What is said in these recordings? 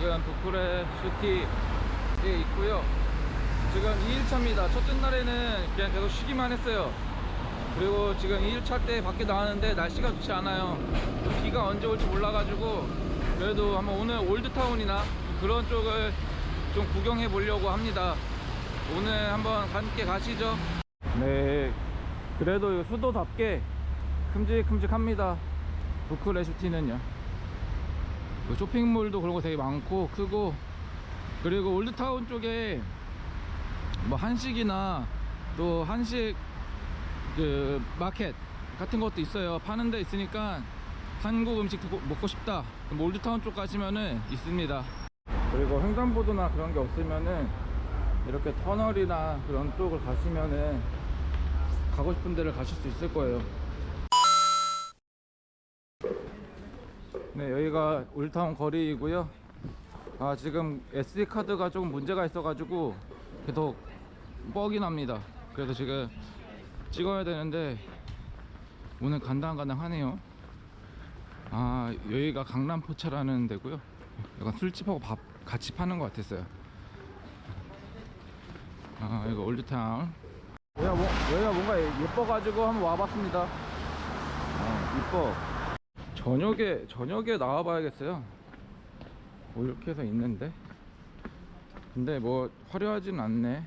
지금 도쿠레 슈티에 있고요. 지금 2일차입니다. 첫째 날에는 그냥 계속 쉬기만 했어요. 그리고 지금 2일차 때 밖에 나왔는데 날씨가 좋지 않아요. 또 비가 언제 올지 몰라가지고 그래도 한번 오늘 올드타운이나 그런 쪽을 좀 구경해 보려고 합니다. 오늘 한번 함께 가시죠. 네, 그래도 수도답게 큼직큼직합니다. 부크레슈티는요. 그 쇼핑몰도 그런 거 되게 많고 크고 그리고 올드타운 쪽에 뭐 한식이나 또 한식 그 마켓 같은 것도 있어요. 파는 데 있으니까 한국 음식 먹고 싶다. 그럼 올드타운 쪽 가시면은 있습니다. 그리고 횡단보도나 그런 게 없으면은 이렇게 터널이나 그런 쪽을 가시면은 가고 싶은 데를 가실 수 있을 거예요. 네, 여기가 올타운 거리이고요. 아, 지금 SD 카드가 조금 문제가 있어 가지고 계속 뻑이 납니다. 그래서 지금 찍어야 되는데 오늘 간당간당하네요. 아, 여기가 강남포차라는 데고요. 약간 술집하고 밥 같이 파는 것 같았어요. 아, 이거 올드타운. 여기가, 뭐, 여기가 뭔가 예뻐가지고 한번 와봤습니다. 어, 이뻐. 저녁에 저녁에 나와 봐야겠어요. 뭐 이렇게 해서 있는데. 근데 뭐 화려하진 않네.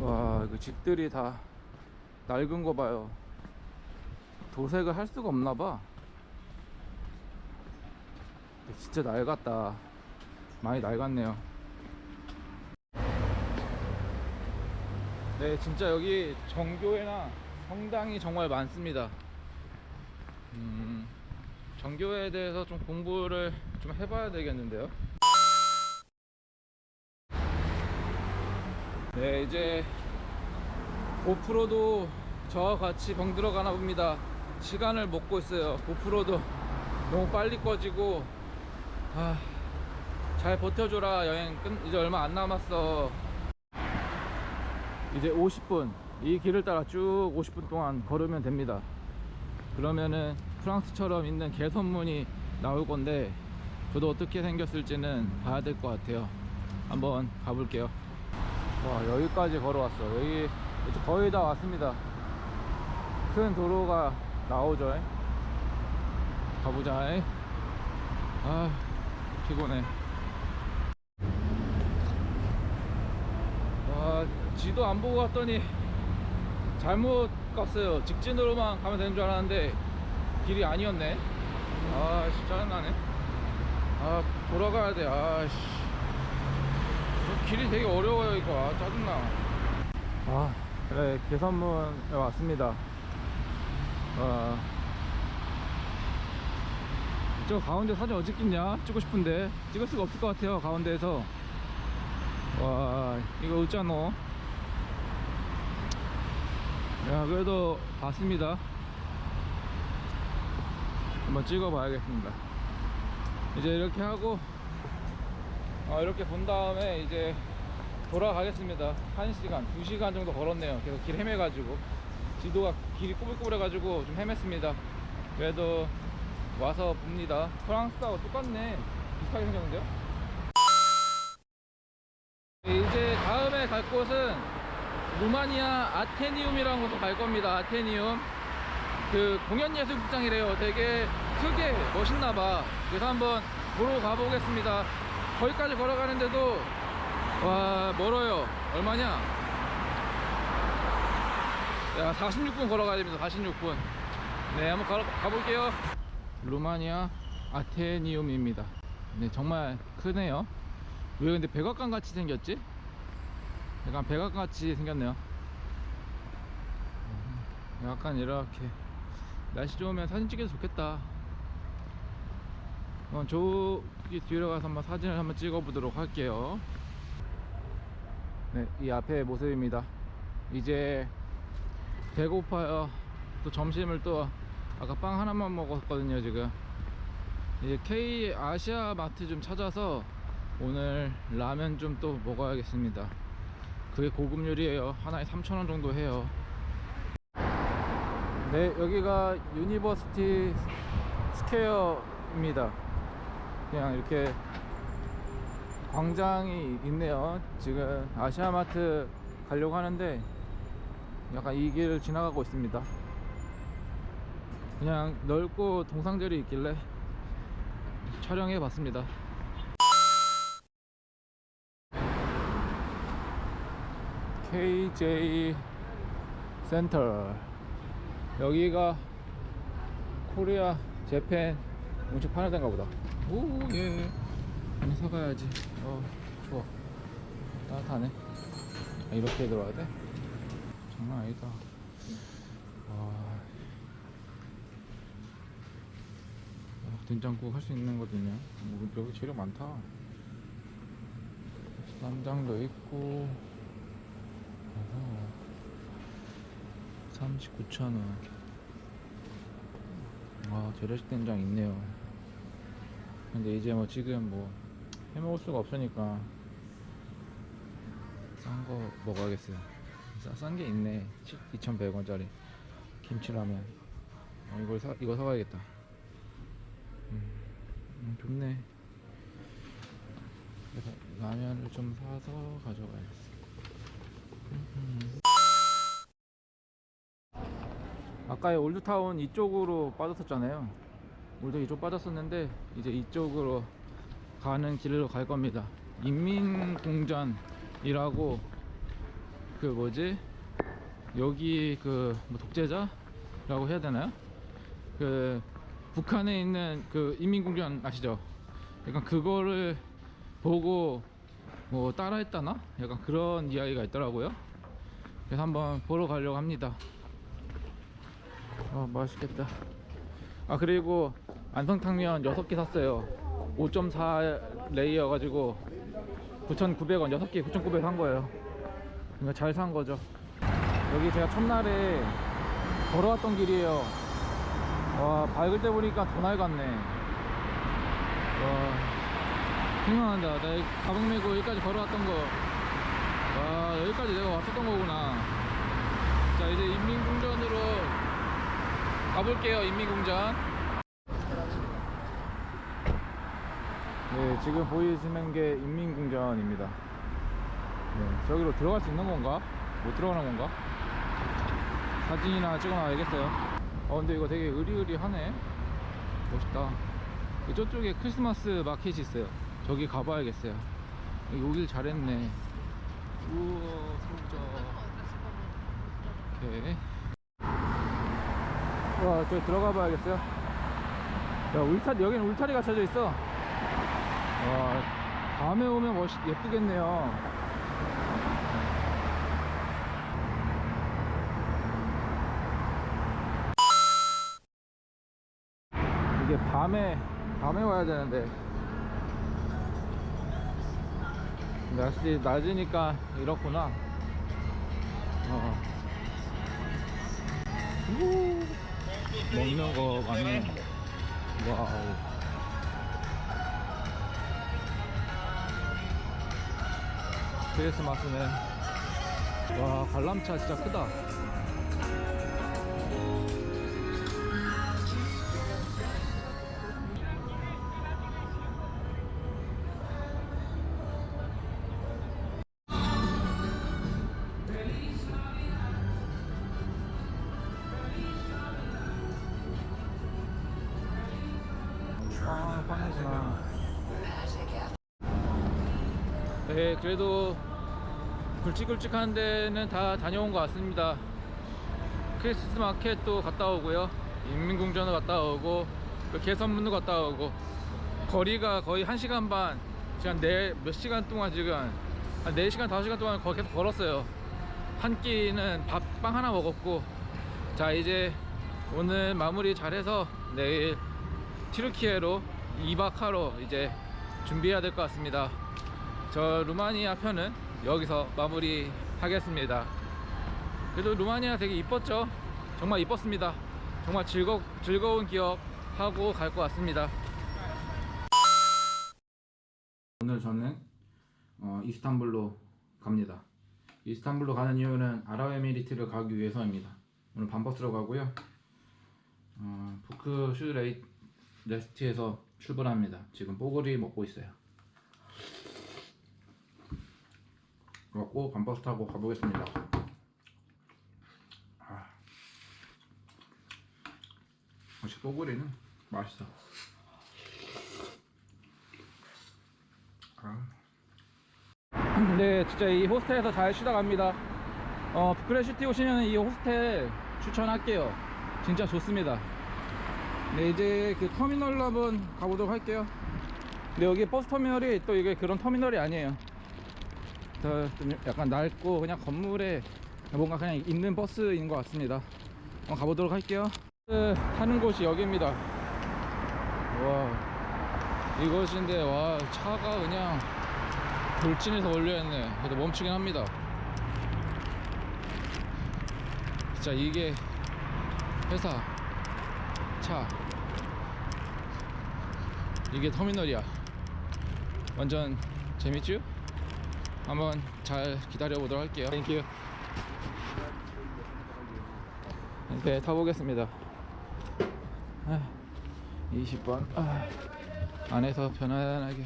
와, 그 집들이 다 낡은 거 봐요. 도색을 할 수가 없나 봐. 진짜 낡았다. 많이 낡았네요. 네, 진짜 여기 정교회나 성당이 정말 많습니다. 음, 정교회에 대해서 좀 공부를 좀 해봐야 되겠는데요. 네, 이제 고프로도 저와 같이 병 들어가나 봅니다. 시간을 먹고 있어요. 고프로도 너무 빨리 꺼지고, 아, 잘 버텨줘라. 여행 끝, 이제 얼마 안 남았어. 이제 50분. 이 길을 따라 쭉 50분 동안 걸으면 됩니다. 그러면은 프랑스처럼 있는 개선문이 나올 건데 저도 어떻게 생겼을지는 봐야 될 것 같아요. 한번 가볼게요. 와 여기까지 걸어왔어. 여기 거의 다 왔습니다. 큰 도로가 나오죠. 가보자. 아 피곤해. 와 지도 안 보고 갔더니 잘못 갔어요. 직진으로만 가면 되는 줄 알았는데 길이 아니었네. 아, 씨, 짜증나네. 아, 돌아가야 돼. 아, 씨. 저 길이 되게 어려워요, 이거. 아, 짜증나. 아, 그래, 개선문에 왔습니다. 아. 저 가운데 사진 어디 찍냐? 찍고 싶은데. 찍을 수가 없을 것 같아요, 가운데에서. 와, 이거 어쩌노? 야 그래도 봤습니다. 한번 찍어 봐야겠습니다. 이제 이렇게 하고 어, 이렇게 본 다음에 이제 돌아가겠습니다. 1시간 2시간 정도 걸었네요. 계속 길 헤매 가지고. 지도가 길이 꼬불꼬불해 가지고 좀 헤맸습니다. 그래도 와서 봅니다. 프랑스하고 똑같네. 비슷하게 생겼는데요? 이제 다음에 갈 곳은 루마니아 아테니움이라는 곳을 갈 겁니다. 아테니움. 그 공연예술극장이래요. 되게 크게 멋있나봐. 그래서 한번 보러 가보겠습니다. 거기까지 걸어가는데도 와 멀어요. 얼마냐? 야 46분 걸어가야 됩니다. 46분. 네 한번 가, 가볼게요. 루마니아 아테니움입니다. 네 정말 크네요. 왜 근데 백악관 같이 생겼지? 약간 백악같이 생겼네요. 음, 약간 이렇게 날씨 좋으면 사진 찍어도 좋겠다. 어, 저기 뒤로 가서 한번 사진을 한번 찍어 보도록 할게요. 네, 이 앞에 모습입니다. 이제 배고파요. 또 점심을 또 아까 빵 하나만 먹었거든요 지금. 이제 K 아시아 마트 좀 찾아서 오늘 라면 좀 또 먹어야겠습니다 그게 고급 요리예요 하나에 3,000원 정도 해요 네 여기가 유니버시티 스퀘어입니다 그냥 이렇게 광장이 있네요. 지금 아시아마트 가려고 하는데 약간 이 길을 지나가고 있습니다. 그냥 넓고 동상들이 있길래 촬영해 봤습니다. KJ 센터. 여기가 코리아 재팬 음식 파는 데인가 보다. 오예. 하나 사가야지. 어 좋아. 따뜻하네. 아, 이렇게 들어가야 돼? 장난 아니다. 와. 아, 된장국 할 수 있는 거든요. 어, 여기 재료 많다. 쌈장도 있고. 39,000원. 와 재래식 된장 있네요. 근데 이제 뭐 지금 뭐 해먹을 수가 없으니까 싼 거 먹어야겠어요. 싼 게 있네. 2,100원짜리 김치라면. 어, 이걸 사, 이거 사가야겠다. 음, 음, 좋네. 그래서 라면을 좀 사서 가져가야겠어 아까 올드타운 이쪽으로 빠졌었잖아요. 올드 이쪽 빠졌었는데 이제 이쪽으로 가는 길로 갈 겁니다. 인민공전이라고 그 뭐지 여기 그 뭐 독재자라고 해야 되나요? 그 북한에 있는 그 인민공전 아시죠? 약간 그거를 보고 뭐 따라했다나? 약간 그런 이야기가 있더라고요. 그래서 한번 보러 가려고 합니다. 아 맛있겠다. 아 그리고 안성탕면 6개 샀어요. 5.4 레이어 가지고 9,900원 6개 9,900원 산 거예요. 그러니까 잘 산 거죠. 여기 제가 첫날에 걸어왔던 길이에요. 와 밝을 때 보니까 더 낡았네. 와 생각난다. 나 가방 메고 여기까지 걸어왔던 거. 와 여기까지 내가 왔었던 거구나. 자 이제 인민공전으로 가볼게요 인민공전. 네 지금 보이시는 게 인민공전입니다. 네, 저기로 들어갈 수 있는 건가? 못 들어가는 건가? 사진이나 찍어놔야겠어요. 어 근데 이거 되게 의리의리하네. 멋있다. 저쪽에 크리스마스 마켓이 있어요. 저기 가봐야겠어요. 여기 오길 잘했네. 우와, 소자. 오케이. 와, 저기 들어가 봐야겠어요. 야, 울타리, 여기는 울타리가 쳐져 있어. 와, 밤에 오면 멋있, 예쁘겠네요. 이게 밤에 밤에 와야 되는데 날씨 낮으니까 이렇구나 어. 우, 먹는 거 많네 와우. 크리스마스네. 와 관람차 진짜 크다 아, 빵이구나. 네, 그래도 굵직굵직한 데는 다 다녀온 것 같습니다. 크리스마스 마켓도 갔다 오고요. 인민공전도 갔다 오고, 그 개선문도 갔다 오고, 거리가 거의 1시간 반, 지금 네, 몇 시간 동안 지금, 한 4시간, 5시간 동안 거- 계속 걸었어요. 한 끼는 밥, 빵 하나 먹었고, 자, 이제 오늘 마무리 잘해서 내일 튀르키예로 2박 하러 이제 준비해야 될 것 같습니다. 저 루마니아 편은 여기서 마무리 하겠습니다. 그래도 루마니아 되게 이뻤죠? 정말 이뻤습니다. 정말 즐거, 즐거운 기억 하고 갈 것 같습니다. 오늘 저는 어, 이스탄불로 갑니다. 이스탄불로 가는 이유는 아랍에미리트를 가기 위해서입니다. 오늘 밤버스로 가고요. 어, 포크 슈레이 레스트에서 출발합니다. 지금 뽀글이 먹고 있어요. 갖고 밤버스 타고 가보겠습니다. 아, 역시 뽀글이는 맛있어. 아. 네, 진짜 이 호스텔에서 잘 쉬다 갑니다. 어, 부크레슈티 오시면 이 호스텔 추천할게요. 진짜 좋습니다. 네, 이제 그 터미널로 한번 가보도록 할게요. 근데 여기 버스 터미널이 또 이게 그런 터미널이 아니에요. 더좀 약간 낡고 그냥 건물에 뭔가 그냥 있는 버스인 것 같습니다. 한번 가보도록 할게요. 타는 곳이 여기입니다. 와, 이것인데 와 차가 그냥 돌진해서 올려했네. 그래도 멈추긴 합니다. 진짜 이게 회사 차 이게 터미널이야. 완전 재밌죠? 한번 잘 기다려 보도록 할게요. 땡큐. 배 타보겠습니다. 아, 20번. 아, 안에서 편안하게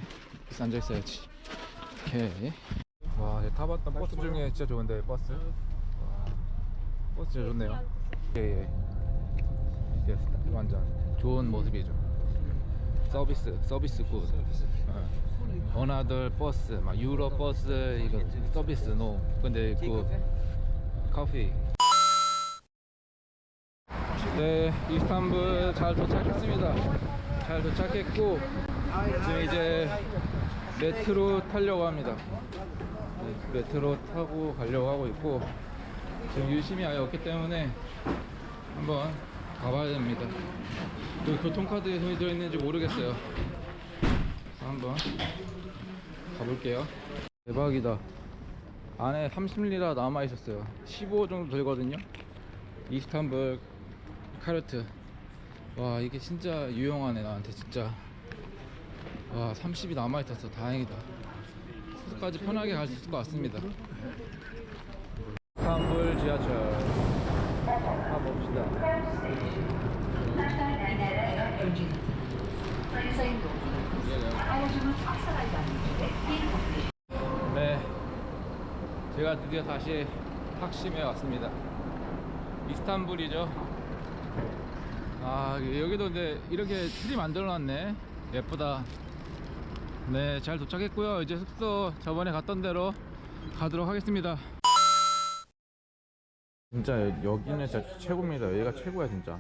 앉아 있어야지. 오케이. 와, 타봤던 버스 중에 진짜 좋은데 버스. 와, 버스 진짜 좋네요. 예, 예. 완전 좋은 모습이죠. 서비스, 서비스 굿. 어. 어나더 버스, 막 유로 버스 이거 서비스 노. 근데 그 커피. 네, 이스탄불 잘 도착했습니다. 잘 도착했고 지금 이제 메트로 타려고 합니다. 네, 메트로 타고 가려고 하고 있고 지금 유심히 아예 없기 때문에 한번 가봐야 됩니다. 또 교통카드에 돈이 들어있는지 모르겠어요. 한번 가볼게요. 대박이다. 안에 30리라 남아 있었어요. 15 정도 들거든요. 이스탄불 카르트. 와 이게 진짜 유용하네 나한테 진짜. 와 30이 남아 있어서 다행이다. 숙소까지 편하게 갈 수 있을 것 같습니다. 이스탄불 지하철. 네, 제가 드디어 다시 탁심에 왔습니다. 이스탄불이죠. 아 여기도 근데 이렇게 트리 만들어놨네. 예쁘다. 네, 잘 도착했고요. 이제 숙소 저번에 갔던 대로 가도록 하겠습니다. 진짜 여기는 진짜 최고입니다. 여기가 최고야 진짜.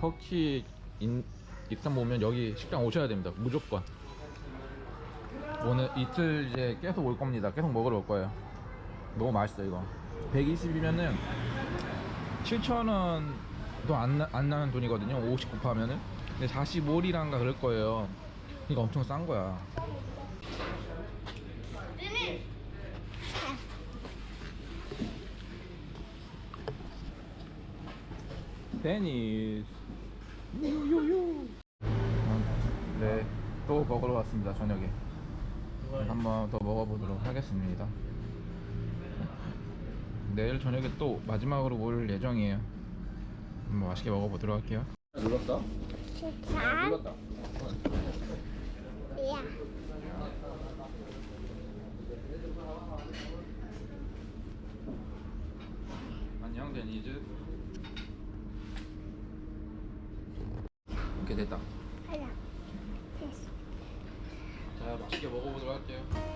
터키 인, 이스탄불 오면 여기 식당 오셔야 됩니다. 무조건. 오늘 이틀 이제 계속 올 겁니다. 계속 먹으러 올 거예요. 너무 맛있어 이거. 120이면은 7,000원도 안, 나- 안 나는 돈이거든요. 50 곱하면은. 근데 45리란가 그럴 거예요. 이거 엄청 싼 거야. 데니스. 유유유. 네, 또 먹으러 왔습니다. 저녁에. 한번 더 먹어보도록 하겠습니다. 내일 저녁에 또 마지막으로 올 예정이에요. 한번 맛있게 먹어보도록 할게요. 눌렀어? 진짜? 눌렀다. 야. 안녕 데니즈. 이렇게 됐다. 하나. 됐어. 자 맛있게 먹어보도록 할게요.